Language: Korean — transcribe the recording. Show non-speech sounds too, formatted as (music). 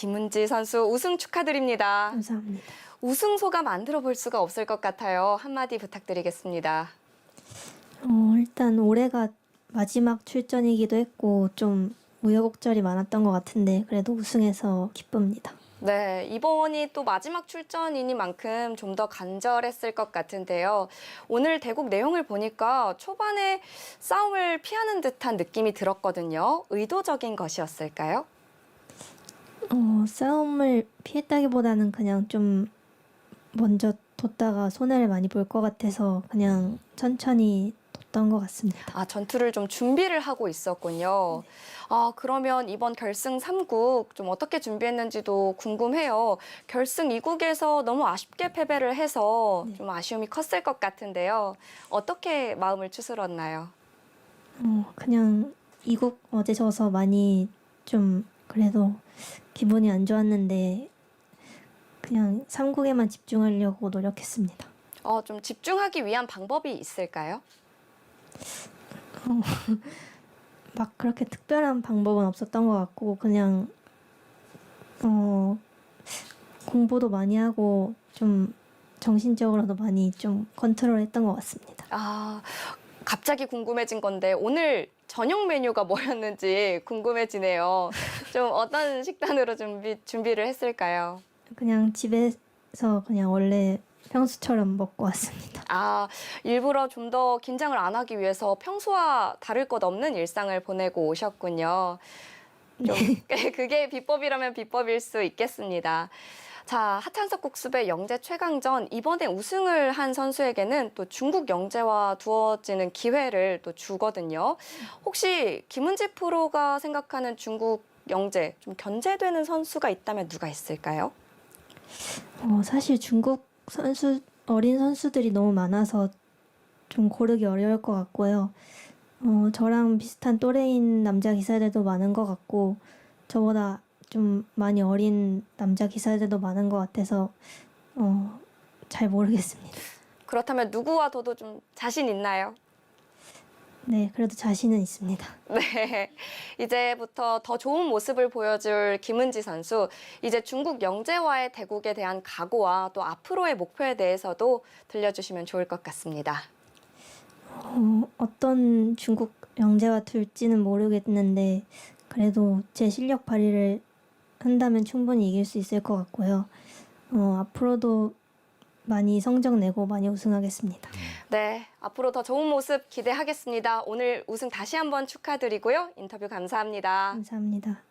김은지 선수 우승 축하드립니다. 감사합니다. 우승 소감 안 들어볼 수가 없을 것 같아요. 한마디 부탁드리겠습니다. 어, 일단 올해가 마지막 출전이기도 했고 좀 우여곡절이 많았던 것 같은데 그래도 우승해서 기쁩니다. 네, 이번이 또 마지막 출전이니만큼 좀 더 간절했을 것 같은데요. 오늘 대국 내용을 보니까 초반에 싸움을 피하는 듯한 느낌이 들었거든요. 의도적인 것이었을까요? 어, 싸움을 피했다기보다는 그냥 좀 먼저 뒀다가 손해를 많이 볼 것 같아서 그냥 천천히 뒀던 것 같습니다. 아, 전투를 좀 준비를 하고 있었군요. 아, 그러면 이번 결승 3국 좀 어떻게 준비했는지도 궁금해요. 결승 2국에서 너무 아쉽게 패배를 해서 네. 좀 아쉬움이 컸을 것 같은데요. 어떻게 마음을 추스렀나요? 어, 그냥 이국 어제 져서 많이 좀 그래도 기분이 안 좋았는데 그냥 3국에만 집중하려고 노력했습니다. 어, 좀 집중하기 위한 방법이 있을까요? (laughs) 막 그렇게 특별한 방법은 없었던 것 같고 그냥 어 공부도 많이 하고 좀 정신적으로도 많이 좀 컨트롤했던 것 같습니다. 아, 갑자기 궁금해진 건데 오늘 저녁 메뉴가 뭐였는지 궁금해지네요. 좀 어떤 식단으로 준비, 준비를 했을까요? 그냥 집에서 그냥 원래 평소처럼 먹고 왔습니다. 아, 일부러 좀 더 긴장을 안 하기 위해서 평소와 다를 것 없는 일상을 보내고 오셨군요. 좀 (laughs) 그게 비법이라면 비법일 수 있겠습니다. 자, 하찬석 국수배 영재 최강전 이번에 우승을 한 선수에게는 또 중국 영재와 두어지는 기회를 또 주거든요. 혹시 김은지 프로가 생각하는 중국 영재 좀 견제되는 선수가 있다면 누가 있을까요? 어, 사실 중국 선수 어린 선수들이 너무 많아서 좀 고르기 어려울 것 같고요. 어, 저랑 비슷한 또래인 남자 기사들도 많은 것 같고 저보다 좀 많이 어린 남자 기사들도 많은 것 같아서 어, 잘 모르겠습니다. 그렇다면 누구와 둬도 좀 자신 있나요? 네, 그래도 자신은 있습니다. (laughs) 네. 이제부터 더 좋은 모습을 보여줄 김은지 선수. 이제 중국 영재와의 대국에 대한 각오와 또 앞으로의 목표에 대해서도 들려주시면 좋을 것 같습니다. 어, 어떤 중국 영재와 둘지는 모르겠는데 그래도 제 실력 발휘를 한다면 충분히 이길 수 있을 것 같고요. 어, 앞으로도 많이 성적 내고 많이 우승하겠습니다. 네. 앞으로 더 좋은 모습 기대하겠습니다. 오늘 우승 다시 한번 축하드리고요. 인터뷰 감사합니다. 감사합니다.